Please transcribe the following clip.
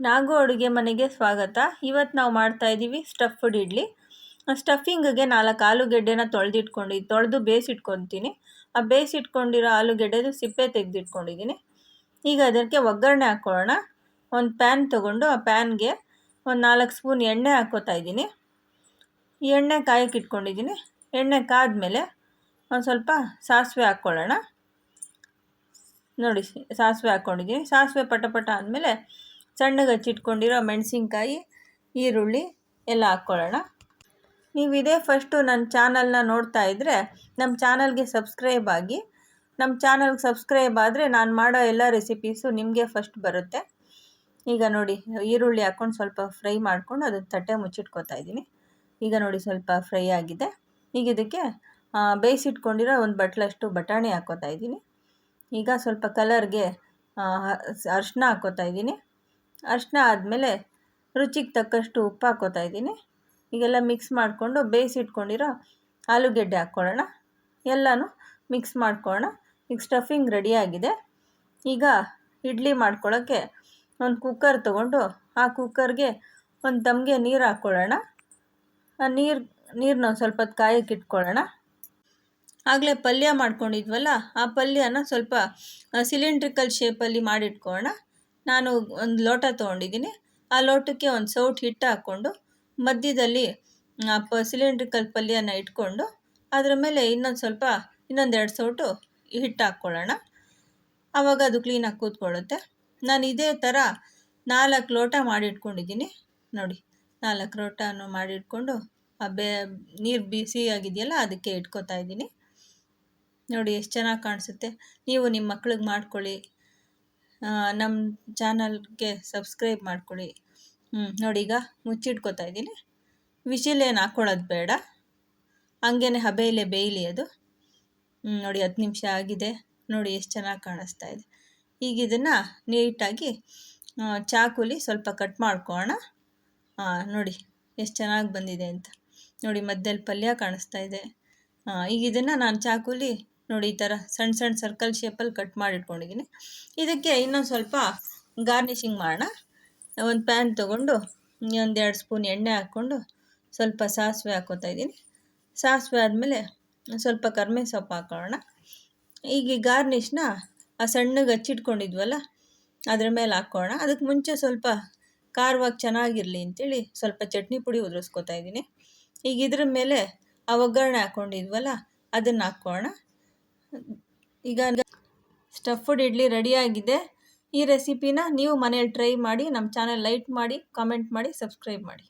ನಾಗು ಅಡುಗೆ ಮನೆಗೆ ಸ್ವಾಗತ. ಇವತ್ತು ನಾವು ಮಾಡ್ತಾ ಇದ್ದೀವಿ ಸ್ಟಫ್ಡ್ ಇಡ್ಲಿ. ಸ್ಟಫಿಂಗ್ಗೆ ನಾಲ್ಕು ಆಲೂಗೆಡ್ಡೆನ ತೊಳೆದಿಟ್ಕೊಂಡು ತೊಳೆದು ಬೇಯಿಸಿಟ್ಕೊತೀನಿ. ಆ ಬೇಯಿಸಿಟ್ಕೊಂಡಿರೋ ಆಲೂಗೆಡ್ಡೆದು ಸಿಪ್ಪೆ ತೆಗೆದಿಟ್ಕೊಂಡಿದ್ದೀನಿ ಈಗ ಅದಕ್ಕೆ ಒಗ್ಗರಣೆ ಹಾಕ್ಕೊಳ್ಳೋಣ ಒಂದು ಪ್ಯಾನ್ ತೊಗೊಂಡು ಆ ಪ್ಯಾನ್ಗೆ ಒಂದು ನಾಲ್ಕು ಸ್ಪೂನ್ ಎಣ್ಣೆ ಹಾಕ್ಕೋತಾ ಇದ್ದೀನಿ ಎಣ್ಣೆ ಕಾಯಕ್ಕೆ ಇಟ್ಕೊಂಡಿದ್ದೀನಿ ಎಣ್ಣೆ ಕಾದ್ಮೇಲೆ ಒಂದು ಸ್ವಲ್ಪ ಸಾಸಿವೆ ಹಾಕ್ಕೊಳ್ಳೋಣ ನೋಡಿ, ಸಾಸಿವೆ ಹಾಕ್ಕೊಂಡಿದ್ದೀನಿ ಸಾಸಿವೆ ಪಟ ಪಟ ಆದಮೇಲೆ ಸಣ್ಣಗೆ ಹಚ್ಚಿಟ್ಕೊಂಡಿರೋ ಮೆಣಸಿನ್ಕಾಯಿ, ಈರುಳ್ಳಿ ಎಲ್ಲ ಹಾಕ್ಕೊಳ್ಳೋಣ. ನೀವು ಇದೇ ಫಸ್ಟು ನನ್ನ ಚಾನಲ್ನ ನೋಡ್ತಾ ಇದ್ದರೆ ನಮ್ಮ ಚಾನಲ್ಗೆ ಸಬ್ಸ್ಕ್ರೈಬ್ ಆಗಿ. ನಮ್ಮ ಚಾನಲ್ಗೆ ಸಬ್ಸ್ಕ್ರೈಬ್ ಆದರೆ ನಾನು ಮಾಡೋ ಎಲ್ಲ ರೆಸಿಪೀಸು ನಿಮಗೆ ಫಸ್ಟ್ ಬರುತ್ತೆ. ಈಗ ನೋಡಿ, ಈರುಳ್ಳಿ ಹಾಕ್ಕೊಂಡು ಸ್ವಲ್ಪ ಫ್ರೈ ಮಾಡ್ಕೊಂಡು ಅದನ್ನು ತಟ್ಟೆ ಮುಚ್ಚಿಟ್ಕೊತಾ ಇದ್ದೀನಿ. ಈಗ ನೋಡಿ ಸ್ವಲ್ಪ ಫ್ರೈ ಆಗಿದೆ. ಈಗ ಇದಕ್ಕೆ ಬೇಯಿಸಿಟ್ಕೊಂಡಿರೋ ಒಂದು ಬಟ್ಲಷ್ಟು ಬಟಾಣಿ ಹಾಕ್ಕೋತಾ ಇದ್ದೀನಿ. ಈಗ ಸ್ವಲ್ಪ ಕಲರ್ಗೆ ಅರ್ಶಿನ ಹಾಕ್ಕೋತಾ ಇದ್ದೀನಿ. ಅರಿಶಿನ ಆದಮೇಲೆ ರುಚಿಗೆ ತಕ್ಕಷ್ಟು ಉಪ್ಪು ಹಾಕೋತಾ ಇದ್ದೀನಿ. ಈಗೆಲ್ಲ ಮಿಕ್ಸ್ ಮಾಡಿಕೊಂಡು ಬೇಯಿಸಿಟ್ಕೊಂಡಿರೋ ಆಲೂಗೆಡ್ಡೆ ಹಾಕ್ಕೊಳ್ಳೋಣ. ಎಲ್ಲನೂ ಮಿಕ್ಸ್ ಮಾಡ್ಕೊಳ್ಳೋಣ. ಈಗ ಸ್ಟಫಿಂಗ್ ರೆಡಿಯಾಗಿದೆ ಈಗ ಇಡ್ಲಿ ಮಾಡ್ಕೊಳ್ಳೋಕ್ಕೆ ಒಂದು ಕುಕ್ಕರ್ ತೊಗೊಂಡು ಆ ಕುಕ್ಕರ್ಗೆ ಒಂದು ತಮಗೆ ನೀರು ಹಾಕ್ಕೊಳ್ಳೋಣ. ಆ ನೀರು ನೀರನ್ನ ಒಂದು ಸ್ವಲ್ಪ ಕಾಯಕ್ಕೆ ಇಟ್ಕೊಳ್ಳೋಣ. ಆಗಲೇ ಪಲ್ಯ ಮಾಡ್ಕೊಂಡಿದ್ವಲ್ಲ, ಆ ಪಲ್ಯನ ಸ್ವಲ್ಪ ಸಿಲಿಂಡ್ರಿಕಲ್ ಶೇಪಲ್ಲಿ ಮಾಡಿಟ್ಕೊಳ್ಳೋಣ. ನಾನು ಒಂದು ಲೋಟ ತೊಗೊಂಡಿದ್ದೀನಿ. ಆ ಲೋಟಕ್ಕೆ ಒಂದು ಸೌಟ್ ಹಿಟ್ಟು ಹಾಕ್ಕೊಂಡು ಮಧ್ಯದಲ್ಲಿ ಪ ಸಿಲಿಂಡ್ರಿಕಲ್ ಪಲ್ಯನ ಇಟ್ಕೊಂಡು ಅದರ ಮೇಲೆ ಇನ್ನೊಂದು ಸ್ವಲ್ಪ, ಇನ್ನೊಂದು ಎರಡು ಸೌಟು ಹಿಟ್ಟು ಹಾಕ್ಕೊಳ್ಳೋಣ. ಆವಾಗ ಅದು ಕ್ಲೀನಾಗಿ ಕೂತ್ಕೊಳ್ಳುತ್ತೆ. ನಾನು ಇದೇ ಥರ ನಾಲ್ಕು ಲೋಟ ಮಾಡಿಟ್ಕೊಂಡಿದ್ದೀನಿ. ನೋಡಿ, ನಾಲ್ಕು ಲೋಟನೂ ಮಾಡಿಟ್ಕೊಂಡು ಆ ಬೇ, ನೀರು ಬಿಸಿ ಆಗಿದೆಯಲ್ಲ ಅದಕ್ಕೆ ಇಟ್ಕೋತಾ ಇದ್ದೀನಿ. ನೋಡಿ, ಎಷ್ಟು ಚೆನ್ನಾಗಿ ಕಾಣಿಸುತ್ತೆ. ನೀವು ನಿಮ್ಮ ಮಕ್ಳಿಗೆ ಮಾಡ್ಕೊಳ್ಳಿ. ನಮ್ಮ ಚಾನಲ್ಗೆ ಸಬ್ಸ್ಕ್ರೈಬ್ ಮಾಡ್ಕೊಳ್ಳಿ ಹ್ಞೂ ನೋಡಿ ಈಗ ಮುಚ್ಚಿಟ್ಕೋತಾ ಇದ್ದೀನಿ. ವಿಶಿಲ್ ಏನು ಹಾಕ್ಕೊಳ್ಳೋದು ಬೇಡ. ಹಂಗೇ ಹಬೆಯಲ್ಲೇ ಬೇಯಲಿ ಅದು. ನೋಡಿ ಹತ್ತು ನಿಮಿಷ ಆಗಿದೆ. ನೋಡಿ ಎಷ್ಟು ಚೆನ್ನಾಗಿ ಕಾಣಿಸ್ತಾ ಇದೆ. ಈಗ ಇದನ್ನು ನೀಟಾಗಿ ಚಾಕುಲಿ ಸ್ವಲ್ಪ ಕಟ್ ಮಾಡ್ಕೋಣ ನೋಡಿ ಎಷ್ಟು ಚೆನ್ನಾಗಿ ಬಂದಿದೆ ಅಂತ. ನೋಡಿ ಮಧ್ಯದಲ್ಲಿ ಪಲ್ಯ ಕಾಣಿಸ್ತಾ ಇದೆ. ಈಗ ಇದನ್ನು ನಾನು ಚಾಕುಲಿ ನೋಡಿ ಈ ಥರ ಸಣ್ಣ ಸಣ್ಣ ಸರ್ಕಲ್ ಶೇಪಲ್ಲಿ ಕಟ್ ಮಾಡಿ ಇಟ್ಕೊಂಡಿದ್ದೀನಿ ಇದಕ್ಕೆ ಇನ್ನೊಂದು ಸ್ವಲ್ಪ ಗಾರ್ನಿಷಿಂಗ್ ಮಾಡೋಣ. ಒಂದು ಪ್ಯಾನ್ ತೊಗೊಂಡು, ಒಂದು ಎರಡು ಸ್ಪೂನ್ ಎಣ್ಣೆ ಹಾಕ್ಕೊಂಡು ಸ್ವಲ್ಪ ಸಾಸಿವೆ ಹಾಕೋತಾ ಇದ್ದೀನಿ. ಸಾಸಿವೆ ಆದಮೇಲೆ ಸ್ವಲ್ಪ ಕರ್ಮೆ ಸೊಪ್ಪು ಹಾಕೊಳ್ಳೋಣ ಈಗ ಈ ಗಾರ್ನಿಷ್ನ ಆ ಸಣ್ಣಗೆ ಹಚ್ಚಿಟ್ಕೊಂಡಿದ್ವಲ್ಲ, ಅದ್ರ ಮೇಲೆ ಹಾಕ್ಕೊಳ್ಳೋಣ ಅದಕ್ಕೆ ಮುಂಚೆ ಸ್ವಲ್ಪ ಖಾರವಾಗಿ ಚೆನ್ನಾಗಿರಲಿ ಅಂತೇಳಿ ಸ್ವಲ್ಪ ಚಟ್ನಿ ಪುಡಿ ಉದುರಿಸ್ಕೊತಾ ಇದ್ದೀನಿ. ಈಗ ಇದ್ರ ಮೇಲೆ ಆ ಒಗ್ಗರಣೆ ಹಾಕ್ಕೊಂಡಿದ್ವಲ್ಲ ಅದನ್ನು ಹಾಕ್ಕೊಳ್ಳೋಣ ಈಗ ಸ್ಟಫ್ಡ್ ಇಡ್ಲಿ ರೆಡಿಯಾಗಿದೆ ಈ ರೆಸಿಪಿನ ನೀವು ಮನೇಲಿ ಟ್ರೈ ಮಾಡಿ ನಮ್ಮ ಚಾನಲ್ ಲೈಕ್ ಮಾಡಿ ಕಾಮೆಂಟ್ ಮಾಡಿ ಸಬ್ಸ್ಕ್ರೈಬ್ ಮಾಡಿ.